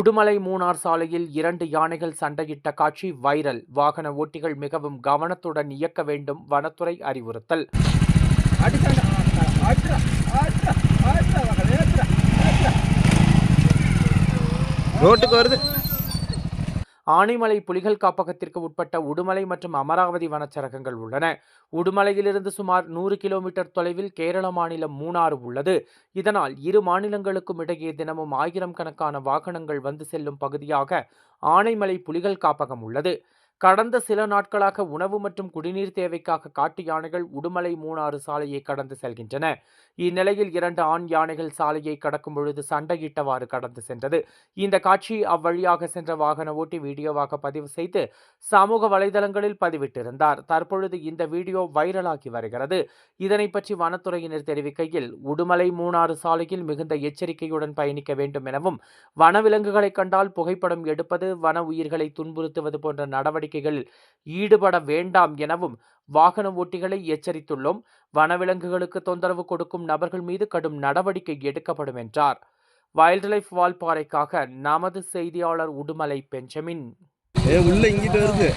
உடுமலை மூணார் சாலையில் இரண்டு யானைகள் சண்டையிட்ட காட்சி வைரல் வாகன ஓட்டிகள் மிகவும் கவனத்துடன் இயக்க வேண்டும் வனத்துறை அறிவுறுத்தல் ரோட்டுக்கு வருது ஆனைமலை புலிகள் காப்பகத்திற்கு உட்பட்ட உடுமலை மற்றும் அமராவதி வனச்சரகங்கள் உள்ளன. உடுமலையிலிருந்து சுமார் நூறு கிலோமீட்டர் தொலைவில் கேரள மாநிலம் மூணாறு உள்ளது. இதனால் இரு மாநிலங்களுக்கும் இடையே தினமும் ஆயிரம் கணக்கான வாகனங்கள் வந்து செல்லும் பகுதியாக ஆனைமலை புலிகள் காப்பகம் உள்ளது. கடந்த சில நாட்களாக உணவு மற்றும் குடிநீர் தேவைக்காக காட்டு யானைகள் உடுமலை மூணாறு சாலையை கடந்து செல்கின்றன. இந்நிலையில் இரண்டு ஆண் யானைகள் சாலையை கடக்கும் பொழுது சண்டையிட்டவாறு கடந்து சென்றது. இந்த காட்சி அவ்வழியாக சென்ற வாகன ஓட்டி வீடியோவாக பதிவு செய்து சமூக வலைதளங்களில் பதிவிட்டிருந்தார். தற்பொழுது இந்த வீடியோ வைரலாகி வருகிறது. இதனை பற்றி வனத்துறையினர் தெரிவிக்கையில் உடுமலை மூணாறு சாலையில் மிகுந்த எச்சரிக்கையுடன் பயணிக்க வேண்டும் எனவும் வனவிலங்குகளை கண்டால் புகைப்படம் எடுப்பது வன உயிர்களை துன்புறுத்துவது போன்ற நடவடிக்கை நடவடிக்கைகளில் ஈடுபட வேண்டாம் எனவும் வாகன ஓட்டிகளை எச்சரித்துள்ளோம். வனவிலங்குகளுக்கு தொந்தரவு கொடுக்கும் நபர்கள் மீது கடும் நடவடிக்கை எடுக்கப்படும் என்றார். வைல்ட் லைஃப் வால்பாறைக்காக நமது செய்தியாளர் உடுமலை பெஞ்சமின். உள்ள இங்கிட்ட இருக்கு